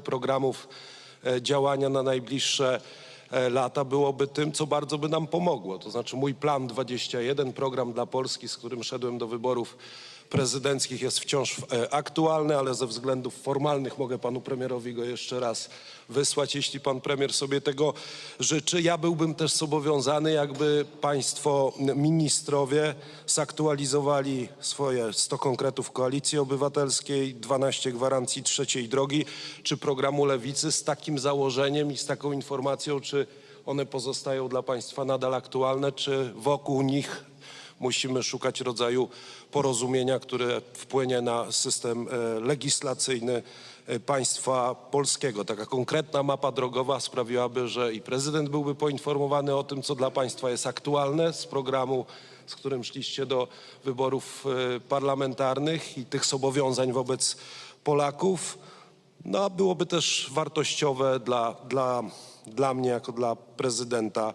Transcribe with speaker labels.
Speaker 1: programów e, działania na najbliższe e, lata byłoby tym, co bardzo by nam pomogło. To znaczy mój plan 21, program dla Polski, z którym szedłem do wyborów prezydenckich jest wciąż e, aktualny, ale ze względów formalnych mogę panu premierowi go jeszcze raz wysłać, jeśli pan premier sobie tego życzy. Ja byłbym też zobowiązany, jakby państwo ministrowie zaktualizowali swoje 100 konkretów Koalicji Obywatelskiej, 12 gwarancji trzeciej drogi czy programu Lewicy z takim założeniem i z taką informacją, czy one pozostają dla państwa nadal aktualne, czy wokół nich musimy szukać rodzaju porozumienia, które wpłynie na system e, legislacyjny e, państwa polskiego. Taka konkretna mapa drogowa sprawiłaby, że i prezydent byłby poinformowany o tym, co dla państwa jest aktualne z programu, z którym szliście do wyborów e, parlamentarnych i tych zobowiązań wobec Polaków. No, byłoby też wartościowe dla, dla, dla mnie jako dla prezydenta